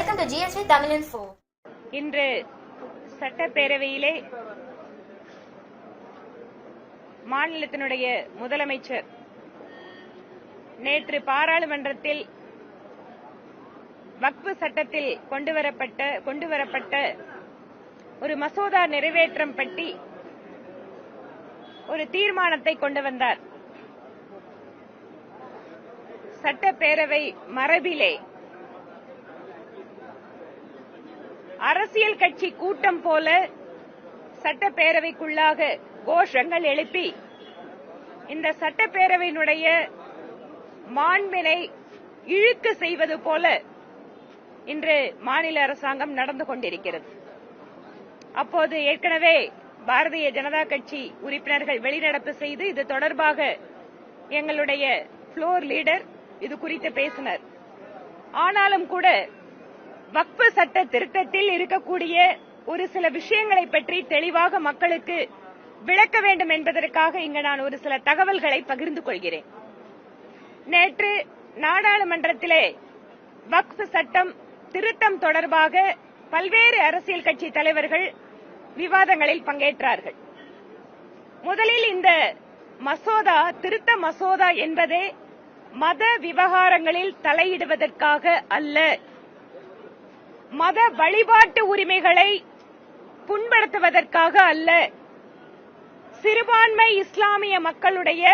Welcome to GSV Tamil info இன்று சட்டப்பேரவையிலே மாநிலத்தினுடைய முதலமைச்சர் நேற்று பாராளுமன்றத்தில் வக்பு சட்டத்தில் கொண்டுவரப்பட்ட கொண்டுவரப்பட்ட ஒரு மசோதா நிறைவேற்றம் பற்றி ஒரு தீர்மானத்தை கொண்டு வந்தார். சட்டப்பேரவை மரபிலே அரசியல் கட்சி கூட்டம் போல சட்டப்பேரவைக்குள்ளாக கோஷங்கள் எழுப்பி இந்த சட்டப்பேரவையினுடைய மாண்பினை இழுக்கு செய்வது போல இன்று மாநில அரசாங்கம் நடந்து கொண்டிருக்கிறது. அப்போது ஏற்கனவே பாரதிய ஜனதா கட்சி உறுப்பினர்கள் வெளிநடப்பு செய்து இது தொடர்பாக எங்களுடைய புளோர் லீடர் இது குறித்து பேசினர். ஆனாலும் கூட வக்பு சட்ட திருத்தத்தில் இருக்கக்கூடிய ஒரு சில விஷயங்களை பற்றி தெளிவாக மக்களுக்கு விளக்க வேண்டும் என்பதற்காக இங்கு நான் ஒரு சில தகவல்களை பகிர்ந்து கொள்கிறேன். நேற்று நாடாளுமன்றத்திலே வக்ஃப் சட்டம் திருத்தம் தொடர்பாக பல்வேறு அரசியல் கட்சி தலைவர்கள் விவாதங்களில் பங்கேற்றார்கள். முதலில் இந்த மசோதா திருத்த மசோதா என்பதே மத விவகாரங்களில் தலையிடுவதற்காக அல்ல மத வழிபாட்டு உரிமைகளை புண்படுத்துவதற்காக அல்ல. சிறுபான்மை இஸ்லாமிய மக்களுடைய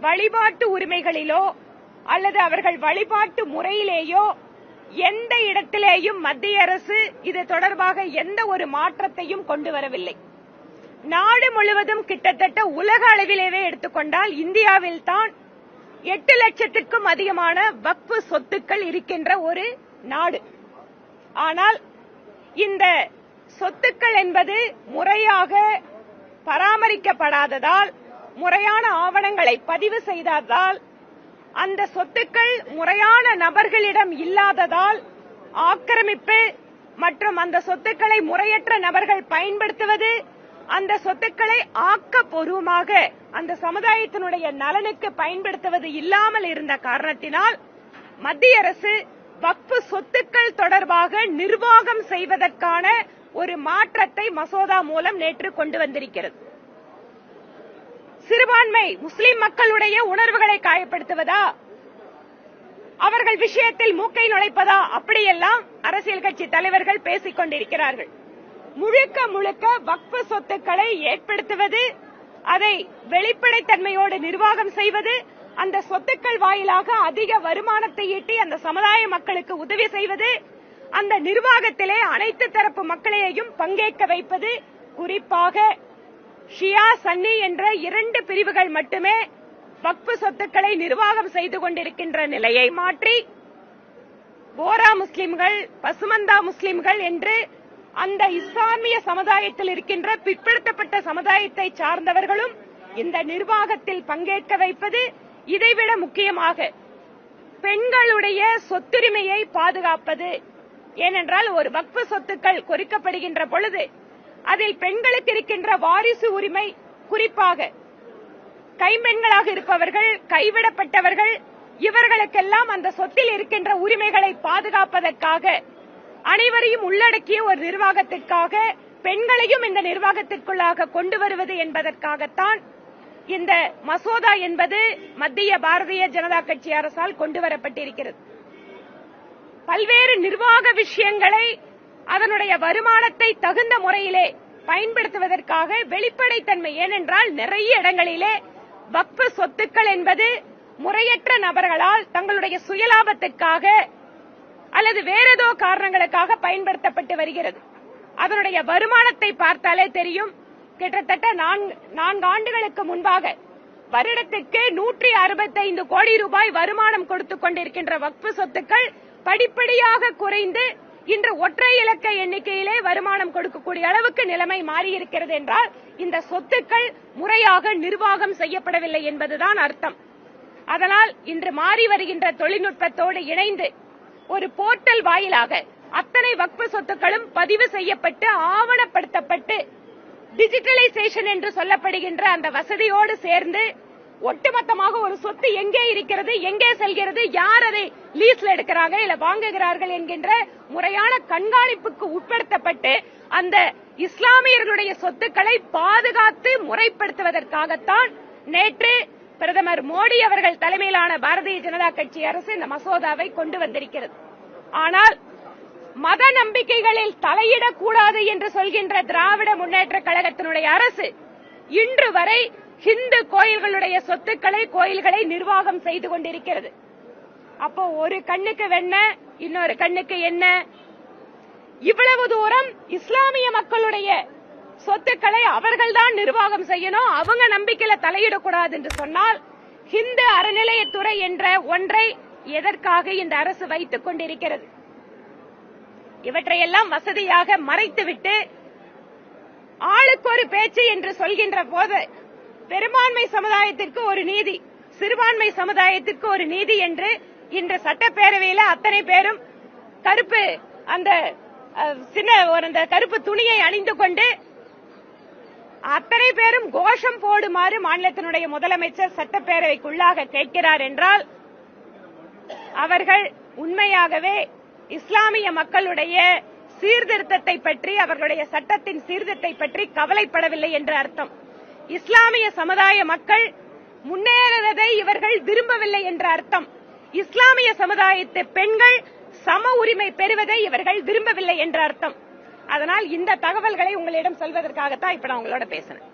வழிபாட்டு உரிமைகளிலோ அல்லது அவர்கள் வழிபாட்டு முறையிலேயோ எந்த இடத்திலேயும் மத்திய அரசு இது தொடர்பாக எந்த ஒரு மாற்றத்தையும் கொண்டு வரவில்லை. நாடு முழுவதும் கிட்டத்தட்ட உலக அளவிலேயே எடுத்துக்கொண்டால் இந்தியாவில் தான் எட்டு லட்சத்திற்கும் அதிகமான வக்ஃபு சொத்துக்கள் இருக்கின்ற ஒரு நாடு. ஆனால் இந்த சொத்துக்கள் என்பது முறையாக பராமரிக்கப்படாததால் முறையான ஆவணங்களை பதிவு செய்ததால் அந்த சொத்துக்கள் முறையான நபர்களிடம் இல்லாததால் ஆக்கிரமிப்பு மற்றும் அந்த சொத்துக்களை முறையற்ற நபர்கள் பயன்படுத்துவது அந்த சொத்துக்களை ஆக்கப்பூர்வமாக அந்த சமுதாயத்தினுடைய நலனுக்கு பயன்படுத்துவது இல்லாமல் இருந்த காரணத்தினால் மத்திய அரசு வக்பு சொத்துக்கள் தொடர்பாக நிர்வாகம் செய்வதற்கான ஒரு மாற்றத்தை மசோதா மூலம் நேற்று கொண்டு வந்திருக்கிறது. சிறுபான்மை முஸ்லிம் மக்களுடைய உணர்வுகளை காயப்படுத்துவதா? அவர்கள் விஷயத்தில் மூக்கை நுழைப்பதா? அப்படியெல்லாம் அரசியல் கட்சி தலைவர்கள் பேசிக் கொண்டிருக்கிறார்கள். முழுக்க முழுக்க வக்பு சொத்துக்களை ஏற்படுத்துவது அதை வெளிப்படைத்தன்மையோடு நிர்வாகம் செய்வது அந்த சொத்துக்கள் வாயிலாக அதிக வருமானத்தை ஈட்டி அந்த சமுதாய மக்களுக்கு உதவி செய்வது அந்த நிர்வாகத்திலே அனைத்து தரப்பு மக்களையும் பங்கேற்க வைப்பது குறிப்பாக ஷியா சன்னி என்ற இரண்டு பிரிவுகள் மட்டுமே வக்பு சொத்துக்களை நிர்வாகம் செய்து கொண்டிருக்கின்ற நிலையை மாற்றி போரா முஸ்லிம்கள் பசுமந்தா முஸ்லிம்கள் என்று அந்த இஸ்லாமிய சமுதாயத்தில் இருக்கின்ற பிற்படுத்தப்பட்ட சமுதாயத்தை சார்ந்தவர்களும் இந்த நிர்வாகத்தில் பங்கேற்க வைப்பது இதைவிட முக்கியமாக பெண்களுடைய சொத்துரிமையை பாதுகாப்பது. ஏனென்றால் ஒரு வக்பு சொத்துக்கள் குறிக்கப்படுகின்ற பொழுது அதில் பெண்களுக்கு இருக்கின்ற வாரிசு உரிமை குறிப்பாக கைம்பெண்களாக இருப்பவர்கள் கைவிடப்பட்டவர்கள் இவர்களுக்கெல்லாம் அந்த சொத்தில் இருக்கின்ற உரிமைகளை பாதுகாப்பதற்காக அனைவரையும் உள்ளடக்கிய ஒரு நிர்வாகத்திற்காக பெண்களையும் இந்த நிர்வாகத்திற்குள்ளாக கொண்டு வருவது என்பதற்காகத்தான் இந்த மசோதா என்பது மத்திய பாரதிய ஜனதா கட்சி அரசால் கொண்டு வரப்பட்டிருக்கிறது பல்வேறு நிர்வாக விஷயங்களை அதனுடைய வருமானத்தை தகுந்த முறையிலே பயன்படுத்துவதற்காக வெளிப்படைத்தன்மை ஏனென்றால் நிறைய இடங்களிலே வக்பு சொத்துக்கள் என்பது முறையற்ற நபர்களால் தங்களுடைய சுயலாபத்திற்காக அல்லது வேறேதோ காரணங்களுக்காக பயன்படுத்தப்பட்டு வருகிறது. அதனுடைய வருமானத்தை பார்த்தாலே தெரியும். கிட்டத்தட்ட நான்கு ஆண்டுகளுக்கு முன்பாக வருடத்திற்கு நூற்றி அறுபத்தைந்து கோடி ரூபாய் வருமானம் கொடுத்துக் கொண்டிருக்கின்ற வக்பு சொத்துக்கள் படிப்படியாக குறைந்து இன்று ஒற்றை இலக்க எண்ணிக்கையிலே வருமானம் கொடுக்கக்கூடிய அளவுக்கு நிலைமை மாறியிருக்கிறது என்றால் இந்த சொத்துக்கள் முறையாக நிர்வாகம் செய்யப்படவில்லை என்பதுதான் அர்த்தம். அதனால் இன்று மாறி வருகின்ற தொழில்நுட்பத்தோடு இணைந்து ஒரு போர்ட்டல் வாயிலாக அத்தனை வக்பு சொத்துக்களும் பதிவு செய்யப்பட்டு ஆவணப்படுத்தப்பட்டு டிஜிட்டலைசேஷன் என்று சொல்லப்படுகின்ற அந்த வசதியோடு சேர்ந்து ஒட்டுமொத்தமாக ஒரு சொத்து எங்கே இருக்கிறது எங்கே செல்கிறது யார் அதை லீஸ்ல எடுக்கிறாங்க இல்ல வாங்குகிறார்கள் என்கின்ற முறையான கண்காணிப்புக்கு உட்படுத்தப்பட்டு அந்த இஸ்லாமியர்களுடைய சொத்துக்களை பாதுகாத்து முறைப்படுத்துவதற்காகத்தான் நேற்று பிரதமர் மோடி அவர்கள் தலைமையிலான பாரதிய ஜனதா கட்சி அரசு இந்த மசோதாவை கொண்டு வந்திருக்கிறது. ஆனால் மத நம்பிக்கைகளில் தலையிடக்கூடாது என்று சொல்கின்ற திராவிட முன்னேற்ற கழகத்தினுடைய அரசு இன்று வரை ஹிந்து கோயில்களுடைய சொத்துக்களை கோயில்களை நிர்வாகம் செய்து கொண்டிருக்கிறது. அப்போ ஒரு கண்ணுக்கு வெண்ண இன்னொரு கண்ணுக்கு என்ன இவ்வளவு தூரம் இஸ்லாமிய மக்களுடைய சொத்துக்களை அவர்கள்தான் நிர்வாகம் செய்யணும் அவங்க நம்பிக்கையில தலையிடக்கூடாது என்று சொன்னால் ஹிந்து அறநிலையத்துறை என்ற ஒன்றை எதற்காக இந்த அரசு வைத்துக் கொண்டிருக்கிறது? இவற்றையெல்லாம் வசதியாக மறைத்துவிட்டு ஆளுக்கு ஒரு பேச்சு என்று சொல்கின்ற போது பெரும்பான்மை சமுதாயத்திற்கு ஒரு நீதி சிறுபான்மை சமுதாயத்திற்கு ஒரு நீதி என்று இன்று சட்டப்பேரவையில அத்தனை பேரும் கருப்பு அந்த சின்ன ஒரு அந்த கருப்பு துணியை அணிந்து கொண்டு அத்தனை பேரும் கோஷம் போடுமாறு மாநிலத்தினுடைய முதலமைச்சர் சட்டப்பேரவைக்குள்ளாக கேட்கிறார் என்றால் அவர்கள் உண்மையாகவே இஸ்லாமிய மக்களுடைய சீர்திருத்தத்தை பற்றி அவர்களுடைய சட்டத்தின் சீர்திருத்தத்தை பற்றி கவலைப்படவில்லை என்று அர்த்தம். இஸ்லாமிய சமுதாய மக்கள் முன்னேறுவதை இவர்கள் விரும்பவில்லை என்ற அர்த்தம். இஸ்லாமிய சமுதாயத்து பெண்கள் சம உரிமை பெறுவதை இவர்கள் விரும்பவில்லை என்ற அர்த்தம். அதனால் இந்த தகவல்களை உங்களிடம் சொல்வதற்காகத்தான் இப்ப நான் உங்களோட பேசினேன்.